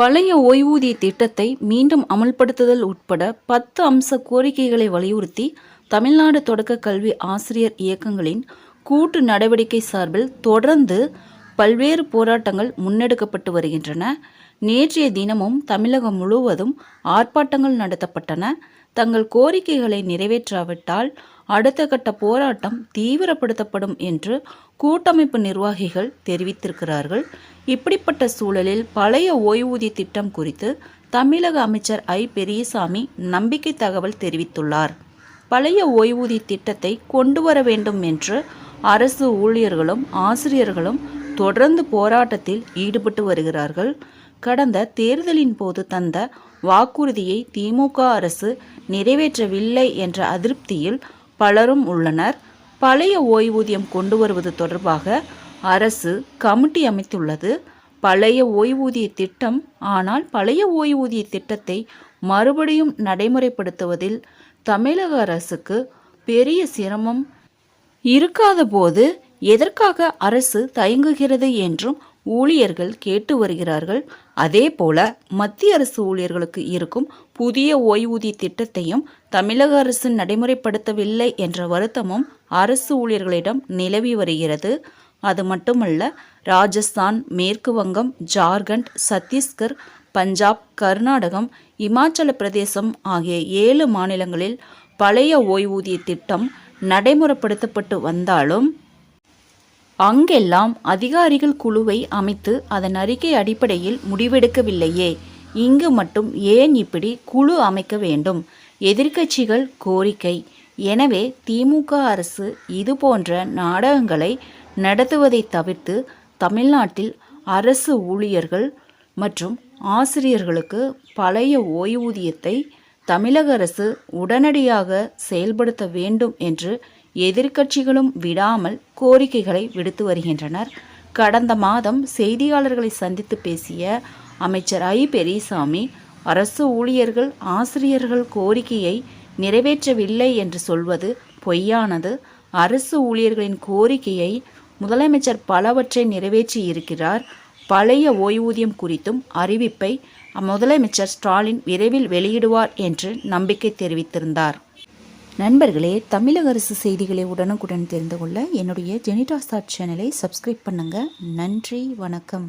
பழைய ஓய்வூதிய திட்டத்தை மீண்டும் அமல்படுத்துதல் உட்பட பத்து அம்ச கோரிக்கைகளை வலியுறுத்தி தமிழ்நாடு தொடக்க கல்வி ஆசிரியர் இயக்கங்களின் கூட்டு நடவடிக்கை சார்பில் தொடர்ந்து பல்வேறு போராட்டங்கள் முன்னெடுக்கப்பட்டு வருகின்றன. நேற்றைய தினமும் தமிழகம் முழுவதும் ஆர்ப்பாட்டங்கள் நடத்தப்பட்டன. தங்கள் கோரிக்கைகளை நிறைவேற்றாவிட்டால் அடுத்த கட்ட போராட்டம் தீவிரப்படுத்தப்படும் என்று கூட்டமைப்பு நிர்வாகிகள் தெரிவித்திருக்கிறார்கள். இப்படிப்பட்ட சூழலில் பழைய ஓய்வூதிய திட்டம் குறித்து தமிழக அமைச்சர் ஐ. பெரியசாமி நம்பிக்கை தகவல் தெரிவித்துள்ளார். பழைய ஓய்வூதிய திட்டத்தை கொண்டு வர வேண்டும் என்று அரசு ஊழியர்களும் ஆசிரியர்களும் தொடர்ந்து போராட்டத்தில் ஈடுபட்டு வருகிறார்கள். கடந்த தேர்தலின் போது தந்த வாக்குறுதியை திமுக அரசு நிறைவேற்றவில்லை என்ற அதிருப்தியில் பலரும் உள்ளனர். பழைய ஓய்வூதியம் கொண்டு வருவது தொடர்பாக அரசு கமிட்டி அமைத்துள்ளது. பழைய ஓய்வூதிய திட்டம் ஆனால் பழைய ஓய்வூதிய திட்டத்தை மறுபடியும் நடைமுறைப்படுத்துவதில் தமிழக அரசுக்கு பெரிய சிரமம் இருக்காத போது எதற்காக அரசு தயங்குகிறது என்றும் ஊழியர்கள் கேட்டு வருகிறார்கள். அதே போல மத்திய அரசு ஊழியர்களுக்கு இருக்கும் புதிய ஓய்வூதிய திட்டத்தையும் தமிழக அரசு நடைமுறைப்படுத்தவில்லை என்ற வருத்தமும் அரசு ஊழியர்களிடம் நிலவி வருகிறது. அது மட்டுமல்ல ராஜஸ்தான் மேற்கு வங்கம் ஜார்க்கண்ட் சத்தீஸ்கர் பஞ்சாப் கர்நாடகம் இமாச்சல பிரதேசம் ஆகிய ஏழு மாநிலங்களில் பழைய ஓய்வூதிய திட்டம் நடைமுறைப்படுத்தப்பட்டு வந்தாலும் அங்கெல்லாம் அதிகாரிகள் குழுவை அமைத்து அதன் அறிக்கை அடிப்படையில் முடிவெடுக்கவில்லையே. இங்கு மட்டும் ஏன் இப்படி குழு அமைக்க வேண்டும்? எதிர்க்கட்சிகள் கோரிக்கை. எனவே திமுக அரசு இது போன்ற நாடகங்களை நடத்துவதை தவிர்த்து தமிழ்நாட்டில் அரசு ஊழியர்கள் மற்றும் ஆசிரியர்களுக்கு பழைய ஓய்வூதியத்தை தமிழக அரசு உடனடியாக செயல்படுத்த வேண்டும் என்று எதிர்க்கட்சிகளும் விடாமல் கோரிக்கைகளை விடுத்து வருகின்றனர். கடந்த மாதம் செய்தியாளர்களை சந்தித்து பேசிய அமைச்சர் ஐ. பெரியசாமி அரசு ஊழியர்கள் ஆசிரியர்கள் கோரிக்கையை நிறைவேற்றவில்லை என்று சொல்வது பொய்யானது. அரசு ஊழியர்களின் கோரிக்கையை முதலமைச்சர் பலவற்றை நிறைவேற்றி இருக்கிறார். பழைய ஓய்வூதியம் குறித்தும் அறிவிப்பை முதலமைச்சர் ஸ்டாலின் விரைவில் வெளியிடுவார் என்று நம்பிக்கை தெரிவித்திருந்தார். நண்பர்களே தமிழக அரசு செய்திகளை உடனுக்குடன் தெரிந்து கொள்ள என்னுடைய ஜெனிடாஸ்தாட் சேனலை சப்ஸ்கிரைப் பண்ணுங்கள் நன்றி வணக்கம்.